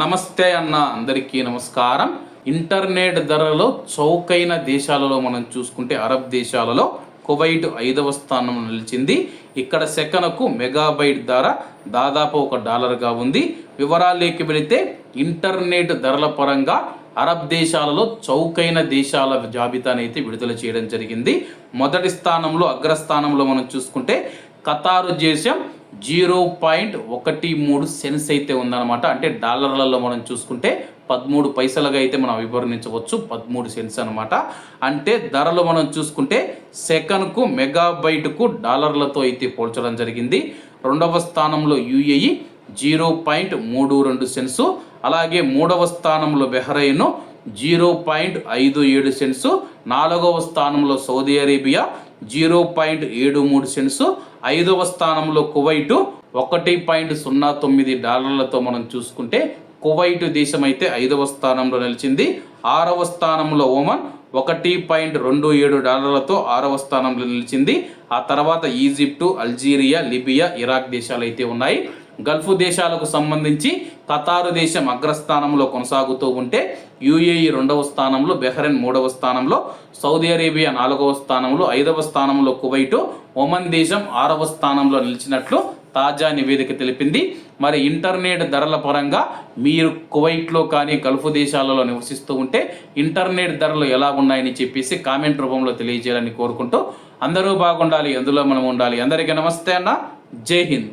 నమస్తే అన్న అందరికీ నమస్కారం. ఇంటర్నెట్ ధరలో చౌకైన దేశాలలో మనం చూసుకుంటే అరబ్ దేశాలలో కువైట్ ఐదవ స్థానం నిలిచింది. ఇక్కడ సెకనుకు మెగాబైట్ ధర దాదాపు ఒక డాలర్గా ఉంది. వివరాల్లోకి వెళితే ఇంటర్నెట్ ధరల పరంగా అరబ్ దేశాలలో చౌకైన దేశాల జాబితాను అయితే విడుదల చేయడం జరిగింది. మొదటి స్థానంలో అగ్రస్థానంలో మనం చూసుకుంటే ఖతారు దేశం జీరో పాయింట్ ఒకటి మూడు సెన్స్ అయితే ఉందన్నమాట. అంటే డాలర్లలో మనం చూసుకుంటే పదమూడు పైసలుగా అయితే మనం వివరించవచ్చు. పదమూడు సెన్స్ అనమాట అంటే ధరలు మనం చూసుకుంటే సెకన్కు మెగాబైట్కు డాలర్లతో అయితే పోల్చడం జరిగింది. రెండవ స్థానంలో యుఏఈ జీరో పాయింట్ మూడు రెండు సెన్సు. అలాగే మూడవ స్థానంలో బెహ్రైన్ జీరో పాయింట్ ఐదు ఏడు సెన్సు నాలుగవ స్థానంలో సౌదీ అరేబియా జీరో పాయింట్ ఏడు మూడు సెన్సు ఐదవ స్థానంలో కువైటు ఒకటి పాయింట్ సున్నా తొమ్మిది డాలర్లతో మనం చూసుకుంటే కువైట్ దేశం అయితే ఐదవ స్థానంలో నిలిచింది. ఆరవ స్థానంలో ఓమన్ ఒకటి పాయింట్ రెండు ఏడు డాలర్లతో ఆరవ స్థానంలో నిలిచింది. ఆ తర్వాత ఈజిప్టు అల్జీరియా లిబియా ఇరాక్ దేశాలు అయితే ఉన్నాయి. గల్ఫ్ దేశాలకు సంబంధించి ఖతారు దేశం అగ్రస్థానంలో కొనసాగుతూ ఉంటే యుఏఈ రెండవ స్థానంలో బెహ్రెన్ మూడవ స్థానంలో సౌదీ అరేబియా నాలుగవ స్థానంలో ఐదవ స్థానంలో కువైటు ఒమన్ దేశం ఆరవ స్థానంలో నిలిచినట్లు తాజా నివేదిక తెలిపింది. మరి ఇంటర్నెట్ ధరల పరంగా మీరు కువైట్లో కానీ గల్ఫ్ దేశాలలో నివసిస్తూ ఉంటే ఇంటర్నెట్ ధరలు ఎలా ఉన్నాయని చెప్పేసి కామెంట్ రూపంలో తెలియజేయాలని కోరుకుంటూ అందరూ బాగుండాలి అందులో మనం ఉండాలి. అందరికీ నమస్తే అన్న. జై హింద్.